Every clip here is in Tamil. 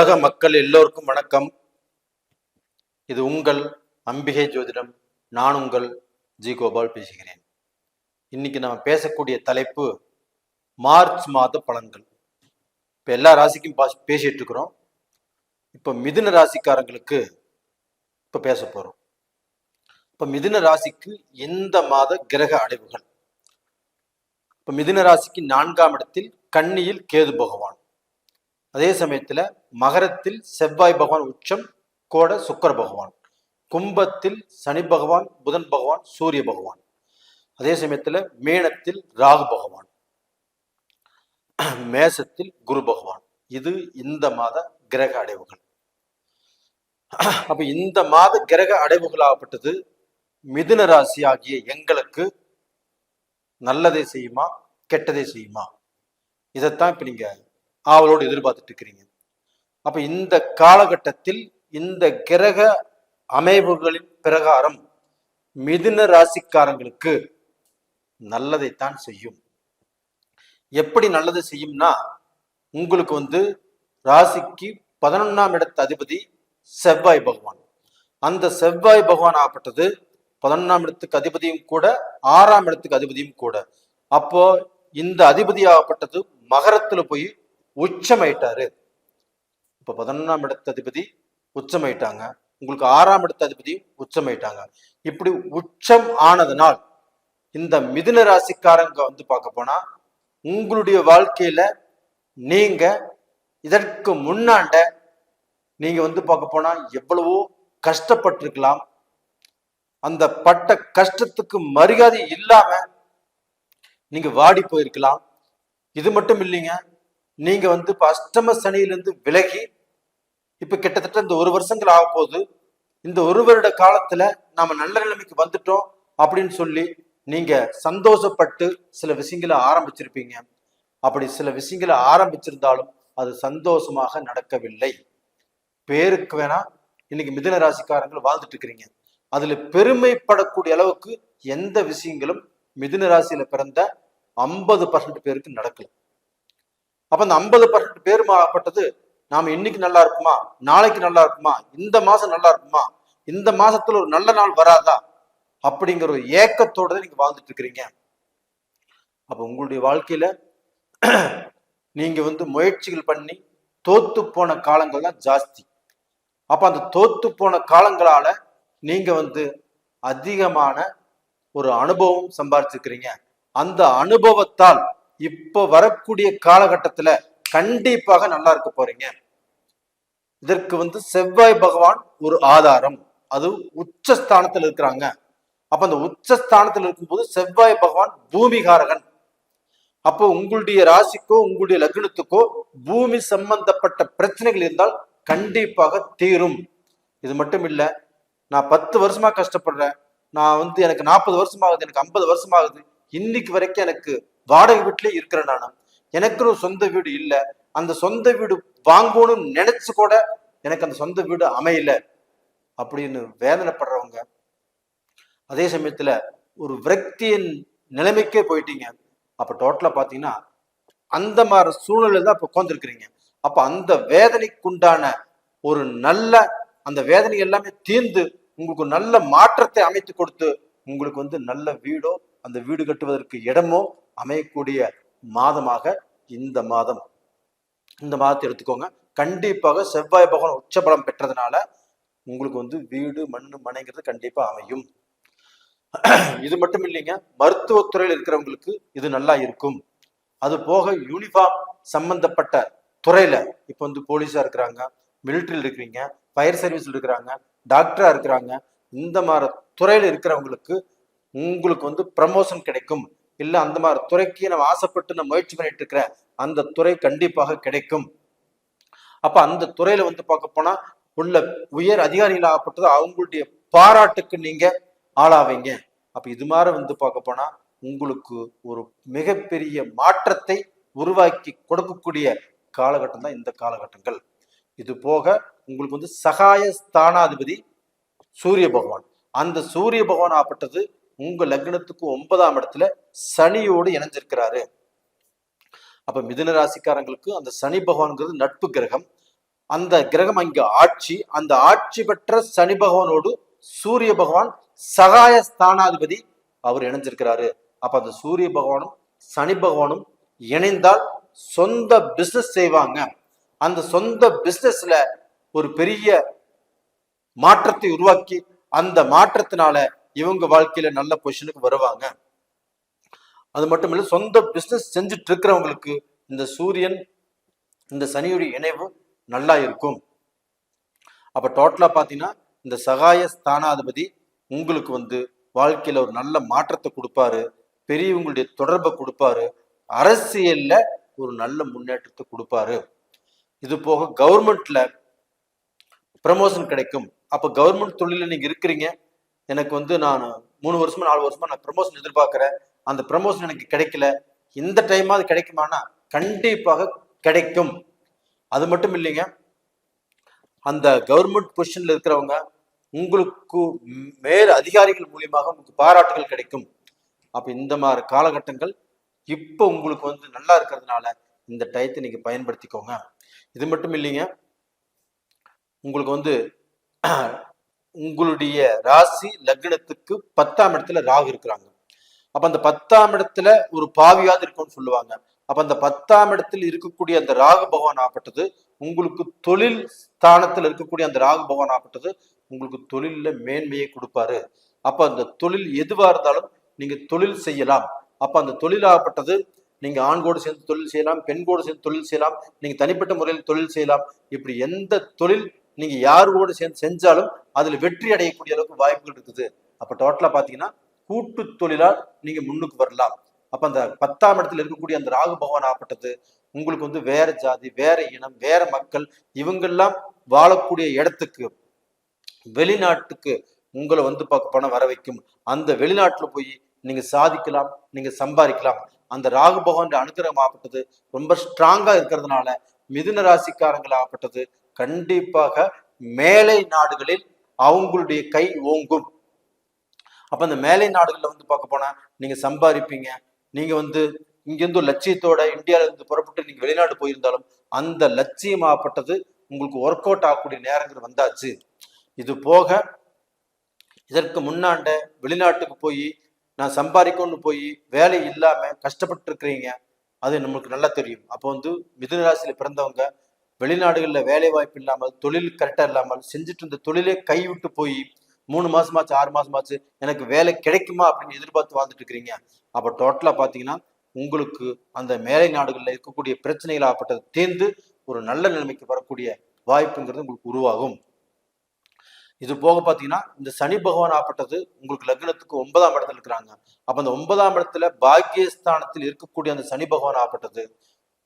உலக மக்கள் எல்லோருக்கும் வணக்கம். இது உங்கள் அம்பிகை ஜோதிடம். நான் உங்கள் ஜி கோபால் பேசுகிறேன். இன்னைக்கு நம்ம பேசக்கூடிய தலைப்பு மார்ச் மாத பலன்கள். இப்போ எல்லா ராசிக்கும் பாஸ் பேசிட்டு இருக்கிறோம். இப்போ மிதுன ராசிக்காரங்களுக்கு இப்போ பேச போகிறோம் இப்போ மிதுன ராசிக்கு எந்த மாத கிரக அடைவுகள்? இப்போ மிதுன ராசிக்கு நான்காம் இடத்தில் கன்னியில் கேது பகவான். அதே சமயத்துல மகரத்தில் செவ்வாய் பகவான் உச்சம் கோட சுக்கர பகவான். கும்பத்தில் சனி பகவான் புதன் பகவான் சூரிய பகவான். அதே சமயத்துல மேனத்தில் ராகு பகவான். மேசத்தில் குரு பகவான். இது இந்த மாத கிரக அடைவுகள். அப்ப இந்த மாத கிரக அடைவுகளாகப்பட்டது மிதுன ராசி ஆகிய எங்களுக்கு நல்லதை செய்யுமா கெட்டதை செய்யுமா? இதைத்தான் இப்ப நீங்க ஆவலோடு எதிர்பார்த்துட்டு இருக்கிறீங்க அப்ப இந்த காலகட்டத்தில் இந்த கிரக அமைவுகளின் பிரகாரம் மிதுன ராசிக்காரங்களுக்கு நல்லதைத்தான் செய்யும். எப்படி நல்லது செய்யும்னா உங்களுக்கு வந்து ராசிக்கு பதினொன்னாம் இடத்து அதிபதி செவ்வாய் பகவான். அந்த செவ்வாய் பகவான் ஆகப்பட்டது பதினொன்னாம் இடத்துக்கு அதிபதியும் கூட ஆறாம் இடத்துக்கு அதிபதியும் கூட. அப்போ இந்த அதிபதி ஆகப்பட்டது மகரத்துல போய் உச்சமாயிட்டாரு. இப்ப பதினொன்றாம் இடத்த அதிபதி உச்சமாயிட்டாங்க. உங்களுக்கு ஆறாம் இடத்த அதிபதி உச்சமாயிட்டாங்க. இப்படி உச்சம் ஆனதுனால் இந்த மிதுன ராசிக்காரங்க வந்து பார்க்க போனா உங்களுடைய வாழ்க்கையில நீங்க இதற்கு முன்னாண்ட நீங்க வந்து பார்க்க போனா எவ்வளவோ கஷ்டப்பட்டிருக்கலாம். அந்த பட்ட கஷ்டத்துக்கு மரியாதை இல்லாம நீங்க வாடி போயிருக்கலாம். இது மட்டும் இல்லைங்க நீங்க வந்து இப்ப அஷ்டம சனியிலிருந்து விலகி இப்ப கிட்டத்தட்ட இந்த ஒரு வருஷங்கள் ஆக போகுது. இந்த ஒரு வருட காலத்துல நாம நல்ல நிலைமைக்கு வந்துட்டோம் அப்படின்னு சொல்லி நீங்க சந்தோஷப்பட்டு சில விஷயங்களை ஆரம்பிச்சிருப்பீங்க. அப்படி சில விஷயங்களை ஆரம்பிச்சிருந்தாலும் அது சந்தோஷமாக நடக்கவில்லை. பேருக்கு வேணா இன்னைக்கு மிதன ராசிக்காரங்கள் வாழ்ந்துட்டு இருக்கிறீங்க. அதுல பெருமைப்படக்கூடிய அளவுக்கு எந்த விஷயங்களும் மிதுன ராசியில பிறந்த ஐம்பது பர்சன்ட் பேருக்கு நடக்கல. அப்ப அந்த ஐம்பது பர்சன்ட் பேருமாகப்பட்டது நாம இன்னைக்கு நல்லா இருக்குமா? நாளைக்கு நல்லா இருக்குமா? இந்த மாசம் நல்லா இருக்குமா? இந்த மாசத்துல ஒரு நல்ல நாள் வராதா? அப்படிங்கிற ஒரு ஏக்கத்தோட தான் நீங்க வாழ்ந்துட்டு இருக்கிறீங்க. அப்ப உங்களுடைய வாழ்க்கையில நீங்க வந்து முயற்சிகள் பண்ணி தோத்து போன காலங்கள் தான் ஜாஸ்தி. அப்ப அந்த தோத்து போன காலங்களால நீங்க வந்து அதிகமான ஒரு அனுபவம் சம்பாதிச்சிருக்கிறீங்க அந்த அனுபவத்தால் இப்போ வரக்கூடிய காலகட்டத்துல கண்டிப்பாக நல்லா இருக்க போறீங்க. இதற்கு வந்து செவ்வாய் பகவான் ஒரு ஆதாரம். அது உச்சஸ்தானத்தில் இருக்கிறாங்க. அப்ப அந்த உச்சஸ்தானத்தில் இருக்கும்போது செவ்வாய் பகவான் பூமிகாரகன். அப்போ உங்களுடைய ராசிக்கோ உங்களுடைய லக்னத்துக்கோ பூமி சம்பந்தப்பட்ட பிரச்சனைகள் இருந்தால் கண்டிப்பாக தீரும். இது மட்டும் இல்ல நான் பத்து வருஷமா கஷ்டப்படுறேன். நான் வந்து எனக்கு நாற்பது வருஷம் ஆகுது எனக்கு ஐம்பது வருஷம் ஆகுது இன்னைக்கு வரைக்கும் எனக்கு வாடகை வீட்டிலே இருக்கிறேன் நான். எனக்குன்னு சொந்த வீடு இல்லை. அந்த சொந்த வீடு வாங்கணும்னு நினைச்சு கூட எனக்கு அந்த சொந்த வீடு அமையல. அப்படின்னு வேதனைப்படுறவங்க அதே சமயத்துல ஒரு விரக்தியின் நிலைமைக்கே போயிட்டீங்க. அப்ப டோட்டலா பாத்தீங்கன்னா அந்த மாதிரி சூழ்நிலை தான் இப்ப உட்காந்துருக்கிறீங்க அப்ப அந்த வேதனைக்குண்டான ஒரு நல்ல அந்த வேதனை எல்லாமே தீர்ந்து உங்களுக்கு நல்ல மாற்றத்தை அமைத்து கொடுத்து உங்களுக்கு வந்து நல்ல வீடோ அந்த வீடு கட்டுவதற்கு இடமோ அமையக்கூடிய மாதமாக இந்த மாதம். இந்த மாதத்தை எடுத்துக்கோங்க. கண்டிப்பாக செவ்வாய் பகவான் உச்சபலம் பெற்றதுனால உங்களுக்கு வந்து வீடு மண்ணு மனைங்கிறது கண்டிப்பா அமையும். இது மட்டும் இல்லைங்க. மருத்துவத்துறையில் இருக்கிறவங்களுக்கு இது நல்லா இருக்கும். அது போக யூனிஃபார்ம் சம்பந்தப்பட்ட துறையில இப்போ வந்து போலீஸா இருக்கிறாங்க மிலிட்ரியில் இருக்கிறீங்க ஃபயர் சர்வீஸ்ல இருக்கிறாங்க டாக்டரா இருக்கிறாங்க. இந்த மாதிரி துறையில இருக்கிறவங்களுக்கு உங்களுக்கு வந்து ப்ரமோஷன் கிடைக்கும். இல்ல அந்த மாதிரி துறைக்கு நம்ம ஆசைப்பட்டு நான் முயற்சி பண்ணிட்டு இருக்கிறேன் அந்த துறை கண்டிப்பாக கிடைக்கும். அப்ப அந்த துறையில வந்து பார்க்க போனா உள்ள உயர் அதிகாரிகள் ஆகப்பட்டது அவங்களுடைய பாராட்டுக்கு நீங்க ஆளாவீங்க. அப்ப இது மாதிரி வந்து பார்க்க போனா உங்களுக்கு ஒரு மிகப்பெரிய மாற்றத்தை உருவாக்கி கொடுக்கக்கூடிய காலகட்டம் தான் இந்த காலகட்டங்கள். இது போக உங்களுக்கு வந்து சகாய ஸ்தானாதிபதி சூரிய பகவான். அந்த சூரிய பகவான் ஆப்பட்டது உங்க லக்னத்துக்கு ஒன்பதாம் இடத்துல சனியோடு இணைஞ்சிருக்கிறாரு. அப்ப மிதுன ராசிக்காரங்களுக்கு அந்த சனி பகவான்கிறது நட்பு கிரகம். அந்த கிரகம் அங்க ஆட்சி. அந்த ஆட்சி பெற்ற சனி பகவானோடு சூரிய பகவான் சகாய ஸ்தானாதிபதி அவர் இணைஞ்சிருக்கிறாரு. அப்ப அந்த சூரிய பகவானும் சனி பகவானும் இணைந்தால் சொந்த பிசினஸ் செய்வாங்க. அந்த சொந்த பிசினஸ்ல ஒரு பெரிய மாற்றத்தை உருவாக்கி அந்த மாற்றத்தினால இவங்க வாழ்க்கையில நல்ல பொசிஷனுக்கு வருவாங்க. அது மட்டும் இல்லை சொந்த பிஸ்னஸ் செஞ்சுட்டு இருக்கிறவங்களுக்கு இந்த சூரியன் இந்த சனியுடைய இணைவு நல்லா இருக்கும். அப்ப டோட்டலா பாத்தீங்கன்னா இந்த சகாய ஸ்தானாதிபதி உங்களுக்கு வந்து வாழ்க்கையில ஒரு நல்ல மாற்றத்தை கொடுப்பாரு பெரியவங்களுடைய தொடர்பை கொடுப்பாரு அரசியல்ல ஒரு நல்ல முன்னேற்றத்தை கொடுப்பாரு. இது போக கவர்மெண்ட்ல ப்ரமோஷன் கிடைக்கும். அப்ப கவர்மெண்ட் தொழில நீங்க இருக்கிறீங்க எனக்கு வந்து நான் மூணு வருஷமா நாலு வருஷமா நான் ப்ரமோஷன் எதிர்பார்க்கிறேன். அந்த ப்ரமோஷன் எனக்கு கிடைக்கல. இந்த டைமாவது கிடைக்குமானா கண்டிப்பாக கிடைக்கும். அது மட்டும் இல்லைங்க. அந்த கவர்மெண்ட் பொசிஷன்ல இருக்கிறவங்க உங்களுக்கு மேல் அதிகாரிகள் மூலியமாக உங்களுக்கு பாராட்டுகள் கிடைக்கும். அப்ப இந்த மாதிரி காலகட்டங்கள் இப்போ உங்களுக்கு வந்து நல்லா இருக்கிறதுனால இந்த டயத்தை நீங்க பயன்படுத்திக்கோங்க. இது மட்டும் இல்லைங்க. உங்களுக்கு வந்து உங்களுடைய ராசி லக்னத்துக்கு பத்தாம் இடத்துல ராகு இருக்கிறாங்க. அப்ப அந்த பத்தாம் இடத்துல ஒரு பாவியாவது இருக்கும்னு சொல்லுவாங்க. அப்ப அந்த பத்தாம் இடத்துல இருக்கக்கூடிய அந்த ராகு பகவான் ஆப்பட்டது உங்களுக்கு தொழில் ஸ்தானத்தில் இருக்கக்கூடிய அந்த ராகு பகவான் ஆப்பட்டது உங்களுக்கு தொழில்ல மேன்மையை கொடுப்பாரு. அப்ப அந்த தொழில் எதுவா இருந்தாலும் நீங்க தொழில் செய்யலாம். அப்ப அந்த தொழில் ஆகப்பட்டது நீங்க ஆண்கோடு சேர்ந்து தொழில் செய்யலாம் பெண்கோடு சேர்ந்து தொழில் செய்யலாம் நீங்க தனிப்பட்ட முறையில் தொழில் செய்யலாம். இப்படி எந்த தொழில் நீங்க யாரோடு சேர்ந்து செஞ்சாலும் அதுல வெற்றி அடையக்கூடிய அளவுக்கு வாய்ப்புகள் இருக்குது. அப்ப டோட்டலா பாத்தீங்கன்னா கூட்டு தொழிலால் நீங்க முன்னுக்கு வரலாம். அப்ப அந்த பத்தாம் இடத்துல இருக்கக்கூடிய அந்த ராகு பகவான் ஆப்பட்டது உங்களுக்கு வந்து வேற ஜாதி வேற இனம் வேற மக்கள் இவங்கெல்லாம் வாழக்கூடிய இடத்துக்கு வெளிநாட்டுக்கு உங்களை வந்து பார்க்க பணம் வர வைக்கும். அந்த வெளிநாட்டுல போய் நீங்க சாதிக்கலாம் நீங்க சம்பாதிக்கலாம். அந்த ராகு பகவான் அனுகிரகம் ஆப்பட்டது ரொம்ப ஸ்ட்ராங்கா இருக்கிறதுனால மிதுன ராசிக்காரங்கள் ஆப்பட்டது கண்டிப்பாக மேலை நாடுகளில் அவங்களுடைய கை ஓங்கும். அப்ப அந்த மேலை நாடுகள்ல வந்து பார்க்க போனா நீங்க சம்பாதிப்பீங்க. நீங்க வந்து இங்கிருந்து ஒரு லட்சியத்தோட இந்தியால இருந்து புறப்பட்டு நீங்க வெளிநாடு போயிருந்தாலும் அந்த லட்சியமாகப்பட்டது உங்களுக்கு ஒர்க் அவுட் ஆகக்கூடிய நேரங்கள் வந்தாச்சு. இது போக இதற்கு முன்னாண்ட வெளிநாட்டுக்கு போய் நான் சம்பாதிக்கணும்னு போய் வேலை இல்லாம கஷ்டப்பட்டு இருக்கிறீங்க அது நம்மளுக்கு நல்லா தெரியும். அப்போ வந்து மிதுன ராசியில பிறந்தவங்க வெளிநாடுகளில் வேலை வாய்ப்பு இல்லாமல் தொழில் கரெக்டா இல்லாமல் செஞ்சுட்டு இருந்த தொழிலே கைவிட்டு போய் மூணு மாசமாச்சு ஆறு மாசமாச்சு எனக்கு வேலை கிடைக்குமா அப்படின்னு எதிர்பார்த்து வாழ்ந்துட்டு இருக்கிறீங்க. அப்ப டோட்டலா பாத்தீங்கன்னா உங்களுக்கு அந்த மேலை நாடுகளில் இருக்கக்கூடிய பிரச்சனைகள் ஆகப்பட்டது தேர்ந்து ஒரு நல்ல நிலைமைக்கு வரக்கூடிய வாய்ப்புங்கிறது உங்களுக்கு உருவாகும். இது போக பாத்தீங்கன்னா இந்த சனி பகவான் ஆப்பட்டது உங்களுக்கு லக்னத்துக்கு ஒன்பதாம் இடத்துல இருக்கிறாங்க. அப்ப அந்த ஒன்பதாம் இடத்துல பாக்கியஸ்தானத்தில் இருக்கக்கூடிய அந்த சனி பகவான் ஆப்பட்டது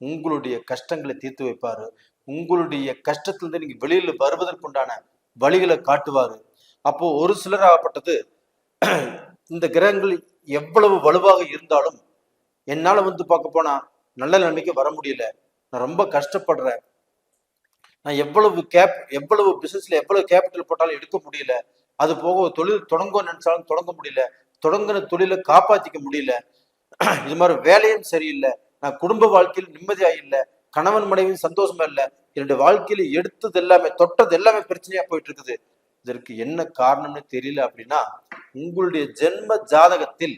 உங்களுடைய கஷ்டங்களை தீர்த்து வைப்பாரு. உங்களுடைய கஷ்டத்திலிருந்து நீங்க வெளியில வருவதற்குண்டான வழிகளை காட்டுவாரு. அப்போ ஒரு சிலர் ஆகப்பட்டது இந்த கிரகங்கள் எவ்வளவு வலுவாக இருந்தாலும் என்னால வந்து பார்க்க போனா நல்ல நிலைமைக்கு வர முடியல. நான் ரொம்ப கஷ்டப்படுறேன். நான் எவ்வளவு கேப் எவ்வளவு பிசினஸ்ல எவ்வளவு கேபிட்டல் போட்டாலும் எடுக்க முடியல. அது போக தொழில் தொடங்க நினைச்சாலும் தொடங்க முடியல. தொடங்கின தொழிலை காப்பாத்திக்க முடியல. இது மாதிரி வேலையும் சரியில்லை. நான் குடும்ப வாழ்க்கையில் நிம்மதியாக இல்லை கணவன் மனைவியும் சந்தோஷமா இல்லை. என்னுடைய வாழ்க்கையில எடுத்தது எல்லாமே தொட்டது எல்லாமே பிரச்சனையா போயிட்டு இருக்குது இதற்கு என்ன காரணம்னு தெரியல அப்படின்னா உங்களுடைய ஜென்ம ஜாதகத்தில்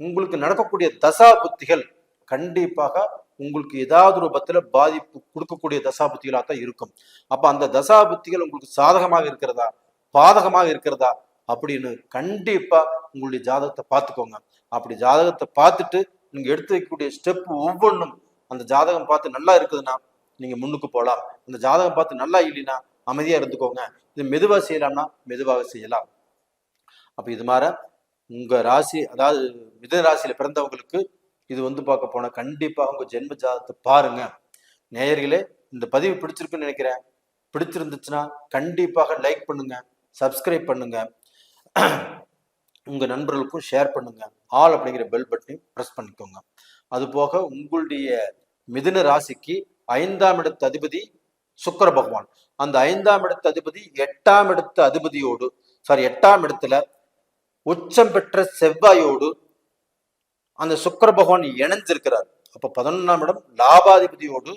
உங்களுக்கு நடக்கக்கூடிய தசா புத்திகள் கண்டிப்பாக உங்களுக்கு ஏதாவது ரூபத்துல பாதிப்பு கொடுக்கக்கூடிய தசா புத்திகளாக தான் இருக்கும். அப்ப அந்த தசா புத்திகள் உங்களுக்கு சாதகமாக இருக்கிறதா? பாதகமாக இருக்கிறதா? அப்படின்னு கண்டிப்பா உங்களுடைய ஜாதகத்தை பார்த்துக்கோங்க. அப்படி ஜாதகத்தை பார்த்துட்டு நீங்க எடுத்து வைக்கக்கூடிய ஸ்டெப் ஒவ்வொன்றும் அந்த ஜாதகம் பார்த்து நல்லா இருக்குதுன்னா நீங்க முன்னுக்கு போகலாம் அந்த ஜாதகம் பார்த்து நல்லா இல்லைன்னா அமைதியா இருந்துக்கோங்க. இது மெதுவா செய்யலாம்னா மெதுவாக செய்யலாம். அப்ப இது மாதிரி உங்க ராசி அதாவது மிதன ராசியில பிறந்தவங்களுக்கு இது வந்து பார்க்க போனா கண்டிப்பா உங்க ஜென்ம ஜாதகத்தை பாருங்க. நேயர்களே இந்த பதிவு பிடிச்சிருக்குன்னு நினைக்கிறேன். பிடிச்சிருந்துச்சுன்னா கண்டிப்பாக லைக் பண்ணுங்க சப்ஸ்கிரைப் பண்ணுங்க. உங்க நண்பர்களுக்கும் ஷேர் பண்ணுங்க. ஆல் அப்படிங்கிற பெல் பட்டனையும் ப்ரெஸ் பண்ணிக்கோங்க. அதுபோக உங்களுடைய மிதுன ராசிக்கு ஐந்தாம் இடத்து அதிபதி சுக்கர பகவான். அந்த ஐந்தாம் இடத்து அதிபதி எட்டாம் இடத்து அதிபதியோடு சாரி எட்டாம் இடத்துல உச்சம் பெற்ற செவ்வாயோடு அந்த சுக்கர பகவான் இணைஞ்சிருக்கிறார். அப்போ பதினொன்றாம் இடம் லாபாதிபதியோடு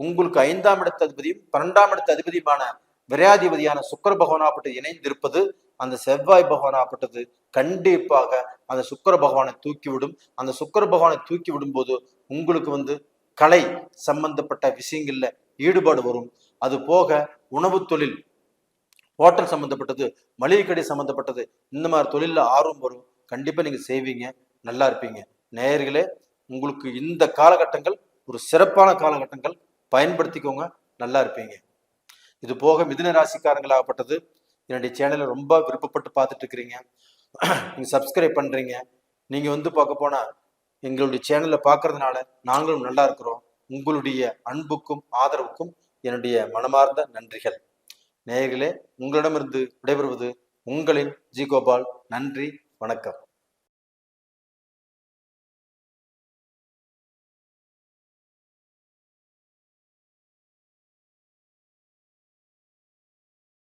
உங்களுக்கு ஐந்தாம் இடத்து அதிபதியும் பன்னெண்டாம் இடத்த அதிபதியுமான விரையாதிபதியான சுக்கர பகவானாப்பட்டு இணைந்திருப்பது அந்த செவ்வாய் பகவானாப்பட்டது கண்டிப்பாக அந்த சுக்கர பகவானை தூக்கிவிடும். அந்த சுக்கர பகவானை தூக்கி விடும்போது உங்களுக்கு வந்து கலை சம்பந்தப்பட்ட விஷயங்கள்ல ஈடுபாடு வரும். அது போக உணவு தொழில் ஹோட்டல் சம்பந்தப்பட்டது மளிகை கடை சம்பந்தப்பட்டது இந்த மாதிரி தொழிலில் ஆர்வம் வரும். கண்டிப்பாக நீங்கள் செய்வீங்க நல்லா இருப்பீங்க. நேயர்களே உங்களுக்கு இந்த காலகட்டங்கள் ஒரு சிறப்பான காலகட்டங்கள். பயன்படுத்திக்கோங்க நல்லா இருப்பீங்க. இது போக மிதுன ராசிக்காரங்களாகப்பட்டது. என்னுடைய சேனலை ரொம்ப விருப்பப்பட்டு பார்த்துட்டு இருக்கிறீங்க நீங்க சப்ஸ்கிரைப் பண்றீங்க. நீங்க வந்து பார்க்க போனா எங்களுடைய சேனலை பார்க்கறதுனால நாங்களும் நல்லா இருக்கிறோம். உங்களுடைய அன்புக்கும் ஆதரவுக்கும் என்னுடைய மனமார்ந்த நன்றிகள். நேயர்களே உங்களிடமிருந்து விடைபெறுவது உங்களின் ஜி கோபால். நன்றி வணக்கம்.